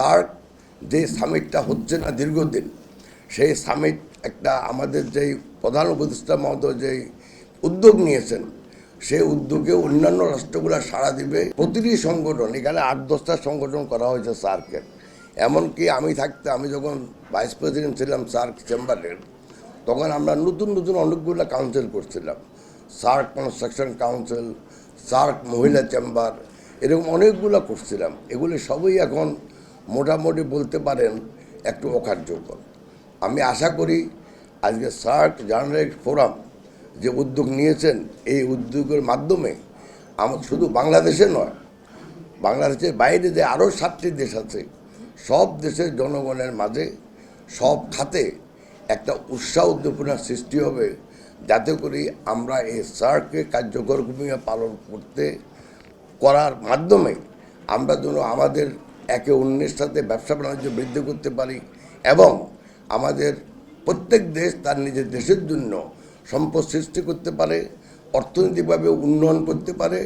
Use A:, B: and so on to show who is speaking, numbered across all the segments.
A: তার যে সামিটটা হচ্ছে না দীর্ঘদিন, সেই সামিট একটা আমাদের যেই প্রধান উপদেষ্টা মহোদয় যেই উদ্যোগ নিয়েছেন, সেই উদ্যোগে অন্যান্য রাষ্ট্রগুলো সাড়া দিবে। প্রতিটি সংগঠন, এখানে আট দশটা সংগঠন করা হয়েছে সার্কের এমনকি আমি থাকতে, আমি যখন ভাইস প্রেসিডেন্ট ছিলাম সার্ক চেম্বারের তখন আমরা নতুন নতুন অনেকগুলো কাউন্সিল করছিলাম। সার্ক কনস্ট্রাকশন কাউন্সিল সার্ক মহিলা চেম্বার, এরকম অনেকগুলো করছিলাম। এগুলি সবই এখন মোটামুটি বলতে পারেন একটু অকার্যকর। আমি আশা করি আজকে সার্ক জার্নালিস্ট ফোরাম যে উদ্যোগ নিয়েছেন, এই উদ্যোগের মাধ্যমে আমার শুধু বাংলাদেশে নয়, বাংলাদেশের বাইরে যে আরও সাতটি দেশ আছে, সব দেশের জনগণের মাঝে, সব খাতে একটা উৎসাহ উদ্দীপনার সৃষ্টি হবে, যাতে করে আমরা এই সার্ককে কার্যকর ভূমিকা পালন করতে করার মাধ্যমে আমরা যেন আমাদের একে অন্যের সাথে ব্যবসা বাণিজ্য বৃদ্ধি করতে পারি এবং আমাদের প্রত্যেক দেশ তার নিজের দেশের জন্য সম্পদ সৃষ্টি করতে পারে, অর্থনৈতিকভাবে উন্নয়ন করতে পারে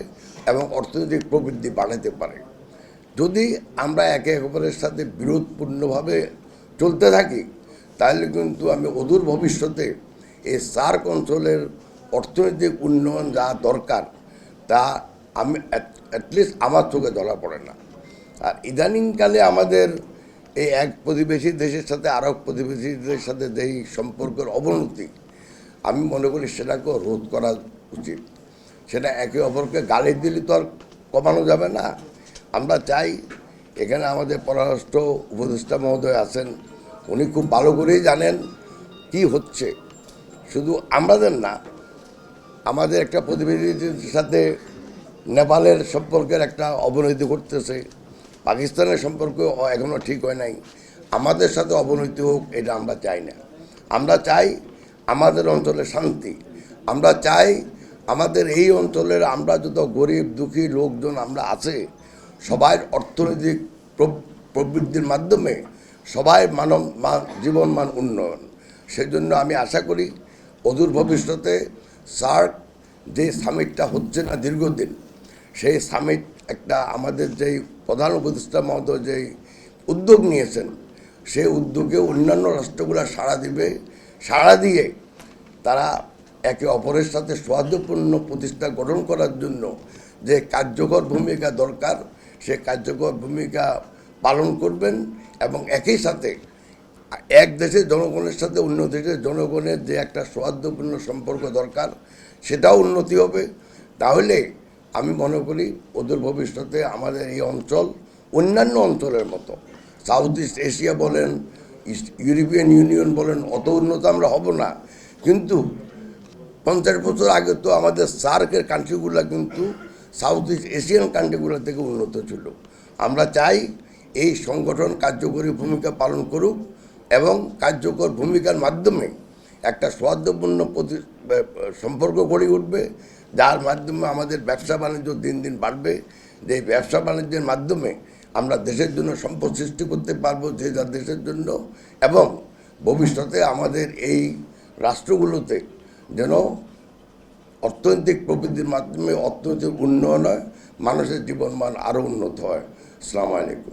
A: এবং অর্থনৈতিক প্রবৃদ্ধি বাড়াতে পারে। যদি আমরা একে অপরের সাথে বিরোধপূর্ণভাবে চলতে থাকি, তাহলে কিন্তু আমি অদূর ভবিষ্যতে এই সার্ক অঞ্চলের অর্থনৈতিক উন্নয়ন যা দরকার, তা আমি অ্যাটলিস্ট আমার চোখে ধরা পড়ে না। আর ইদানিংকালে আমাদের এই এক প্রতিবেশী দেশের সাথে আরও প্রতিবেশী দেশের সাথে যেই সম্পর্কের অবনতি, আমি মনে করি সেটাকেও রোধ করা উচিত। সেটা একে অপরকে গালি দিলে তো আর কমানো যাবে না। আমরা চাই এখানে আমাদের পররাষ্ট্র উপদেষ্টা মহোদয় আছেন, উনি খুব ভালো করেই জানেন কি হচ্ছে। শুধু আমাদের না, আমাদের একটা প্রতিবেশীদের সাথে নেপালের সম্পর্কের একটা অবনতি ঘটতেছে। পাকিস্তানের সম্পর্ক এখনও ঠিক হয় নাই। আমাদের সাথে অবনতি হোক, এটা আমরা চাই না। আমরা চাই আমাদের অঞ্চলে শান্তি। আমরা চাই আমাদের এই অঞ্চলের আমরা যত গরিব, দুঃখী লোকজন আমরা আছে সবাই অর্থনৈতিক প্র- প্রবৃদ্ধির মাধ্যমে সবাই মানব, মা- জীবনমান উন্নয়ন। সেজন্য আমি আশা করি, অদূর ভবিষ্যতে, সার্ক যে সামিটটা হচ্ছে না দীর্ঘদিন সেই সামিট একটা আমাদের যেই প্রধান উপদেষ্টা মতো যেই উদ্যোগ নিয়েছেন, সেই উদ্যোগে অন্যান্য রাষ্ট্রগুলো সাড়া দিবে, সাড়া দিয়ে তারা একে অপরের সাথে সৌহার্দ্যপূর্ণ প্রতিষ্ঠা গঠন করার জন্য যে কার্যকর ভূমিকা দরকার, সে কার্যকর ভূমিকা পালন করবেন এবং একই সাথে এক দেশের জনগণের সাথে অন্য দেশের জনগণের যে একটা সৌহার্দ্যপূর্ণ সম্পর্ক দরকার, সেটাও উন্নতি হবে। তাহলে আমি মনে করি ওদের ভবিষ্যতে আমাদের এই অঞ্চল অন্যান্য অঞ্চলের মতো সাউথ ইস্ট এশিয়া বলেন ইউরোপিয়ান ইউনিয়ন বলেন, অত উন্নত আমরা হব না। কিন্তু পঞ্চাশ বছর আগে তো আমাদের সার্কের কান্ট্রিগুলো কিন্তু সাউথ ইস্ট এশিয়ান কান্ট্রিগুলো থেকে উন্নত ছিল। আমরা চাই এই সংগঠন কার্যকরী ভূমিকা পালন করুক এবং কার্যকর ভূমিকার মাধ্যমে একটা সৌহার্দ্যপূর্ণ সম্পর্ক গড়ে উঠবে। যার মাধ্যমে আমাদের ব্যবসা বাণিজ্য দিন দিন বাড়বে, যে ব্যবসা বাণিজ্যের মাধ্যমে আমরা দেশের জন্য সম্পদ সৃষ্টি করতে পারব যে যার দেশের জন্য, এবং ভবিষ্যতে আমাদের এই রাষ্ট্রগুলোতে যেন অর্থনৈতিক প্রবৃদ্ধির মাধ্যমে অর্থনৈতিক উন্নয়ন হয়, মানুষের জীবনমান আরও উন্নত হয়। আসসালামু আলাইকুম।